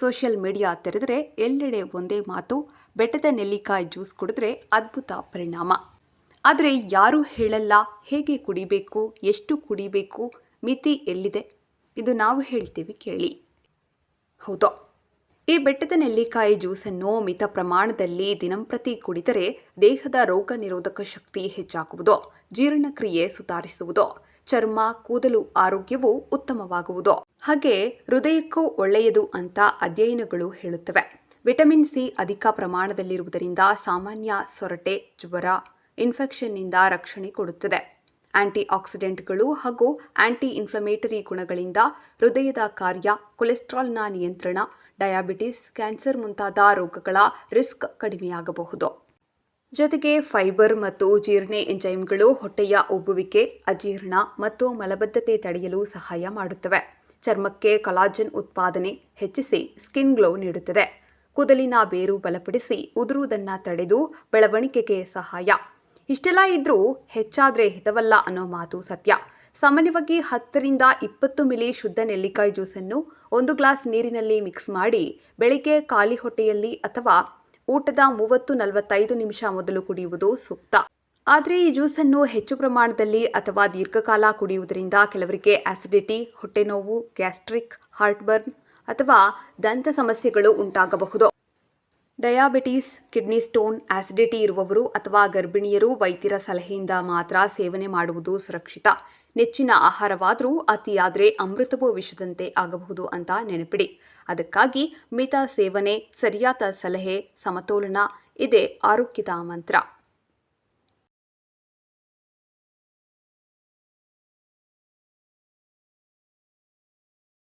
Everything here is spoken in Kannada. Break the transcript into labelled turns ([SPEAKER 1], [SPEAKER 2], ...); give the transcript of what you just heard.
[SPEAKER 1] ಸೋಷಿಯಲ್ ಮೀಡಿಯಾ ತೆರೆದರೆ ಎಲ್ಲೆಡೆ ಒಂದೇ ಮಾತು, ಬೆಟ್ಟದ ನೆಲ್ಲಿಕಾಯಿ ಜ್ಯೂಸ್ ಕುಡಿದ್ರೆ ಅದ್ಭುತ ಪರಿಣಾಮ. ಆದರೆ ಯಾರೂ ಹೇಳಲ್ಲ ಹೇಗೆ ಕುಡಿಬೇಕು, ಎಷ್ಟು ಕುಡಿಬೇಕು, ಮಿತಿ ಎಲ್ಲಿದೆ? ಇದು ನಾವು ಹೇಳ್ತೀವಿ ಕೇಳಿ. ಹೌದು. ಈ ಬೆಟ್ಟದ ನೆಲ್ಲಿಕಾಯಿ ಜ್ಯೂಸನ್ನು ಮಿತ ಪ್ರಮಾಣದಲ್ಲಿ ದಿನಂಪ್ರತಿ ಕುಡಿದರೆ ದೇಹದ ರೋಗ ನಿರೋಧಕ ಶಕ್ತಿ ಹೆಚ್ಚಾಗುವುದು, ಜೀರ್ಣಕ್ರಿಯೆ ಸುಧಾರಿಸುವುದು, ಚರ್ಮ, ಕೂದಲು ಆರೋಗ್ಯವು ಉತ್ತಮವಾಗುವುದು. ಹಾಗೆ ಹೃದಯಕ್ಕೂ ಒಳ್ಳೆಯದು ಅಂತ ಅಧ್ಯಯನಗಳು ಹೇಳುತ್ತವೆ. ವಿಟಮಿನ್ ಸಿ ಅಧಿಕ ಪ್ರಮಾಣದಲ್ಲಿರುವುದರಿಂದ ಸಾಮಾನ್ಯ ಸೊರಟೆ, ಜ್ವರ, ಇನ್ಫೆಕ್ಷನ್ನಿಂದ ರಕ್ಷಣೆ ಕೊಡುತ್ತದೆ. ಆಂಟಿ ಆಕ್ಸಿಡೆಂಟ್ಗಳು ಹಾಗೂ ಆಂಟಿ ಇನ್ಫ್ಲಮೇಟರಿ ಗುಣಗಳಿಂದ ಹೃದಯದ ಕಾರ್ಯ, ಕೊಲೆಸ್ಟ್ರಾಲ್ನ ನಿಯಂತ್ರಣ, ಡಯಾಬಿಟಿಸ್, ಕ್ಯಾನ್ಸರ್ ಮುಂತಾದ ರೋಗಗಳ ರಿಸ್ಕ್ ಕಡಿಮೆಯಾಗಬಹುದು. ಜೊತೆಗೆ ಫೈಬರ್ ಮತ್ತು ಜೀರ್ಣೆ ಎಂಜೈಮ್ಗಳು ಹೊಟ್ಟೆಯ ಉಬ್ಬುವಿಕೆ, ಅಜೀರ್ಣ ಮತ್ತು ಮಲಬದ್ಧತೆ ತಡೆಯಲು ಸಹಾಯ ಮಾಡುತ್ತವೆ. ಚರ್ಮಕ್ಕೆ ಕಲಾಜನ್ ಉತ್ಪಾದನೆ ಹೆಚ್ಚಿಸಿ ಸ್ಕಿನ್ ಗ್ಲೋ ನೀಡುತ್ತದೆ. ಕೂದಲಿನ ಬೇರು ಬಲಪಡಿಸಿ ಉದುರುವುದನ್ನು ತಡೆದು ಬೆಳವಣಿಗೆಗೆ ಸಹಾಯ. ಇಷ್ಟೆಲ್ಲ ಇದ್ರೂ ಹೆಚ್ಚಾದ್ರೆ ಹಿತವಲ್ಲ ಅನ್ನೋ ಮಾತು ಸತ್ಯ. ಸಾಮಾನ್ಯವಾಗಿ ಹತ್ತರಿಂದ ಇಪ್ಪತ್ತು ಮಿಲಿ ಶುದ್ಧ ನೆಲ್ಲಿಕಾಯಿ ಜ್ಯೂಸನ್ನು ಒಂದು ಗ್ಲಾಸ್ ನೀರಿನಲ್ಲಿ ಮಿಕ್ಸ್ ಮಾಡಿ ಬೆಳಿಗ್ಗೆ ಖಾಲಿ ಹೊಟ್ಟೆಯಲ್ಲಿ ಅಥವಾ ಊಟದ ಮೂವತ್ತು ನಲವತ್ತೈದು ನಿಮಿಷ ಮೊದಲು ಕುಡಿಯುವುದು ಸೂಕ್ತ. ಆದರೆ ಈ ಜ್ಯೂಸನ್ನು ಹೆಚ್ಚು ಪ್ರಮಾಣದಲ್ಲಿ ಅಥವಾ ದೀರ್ಘಕಾಲ ಕುಡಿಯುವುದರಿಂದ ಕೆಲವರಿಗೆ ಆಸಿಡಿಟಿ, ಹೊಟ್ಟೆನೋವು, ಗ್ಯಾಸ್ಟ್ರಿಕ್, ಹಾರ್ಟ್ಬರ್ನ್ ಅಥವಾ ದಂತ ಸಮಸ್ಯೆಗಳು ಉಂಟಾಗಬಹುದು. ಡಯಾಬಿಟಿಸ್, ಕಿಡ್ನಿ ಸ್ಟೋನ್, ಆಸಿಡಿಟಿ ಇರುವವರು ಅಥವಾ ಗರ್ಭಿಣಿಯರು ವೈದ್ಯರ ಸಲಹೆಯಿಂದ ಮಾತ್ರ ಸೇವನೆ ಮಾಡುವುದು ಸುರಕ್ಷಿತ. ನೆಚ್ಚಿನ ಆಹಾರವಾದರೂ ಅತಿಯಾದರೆ ಅಮೃತವೂ ವಿಷದಂತೆ ಆಗಬಹುದು ಅಂತ ನೆನಪಿಡಿ. ಅದಕ್ಕಾಗಿ ಮಿತ ಸೇವನೆ, ಸರಿಯಾದ ಸಲಹೆ, ಸಮತೋಲನ, ಇದೇ ಆರೋಗ್ಯದ ಮಂತ್ರ.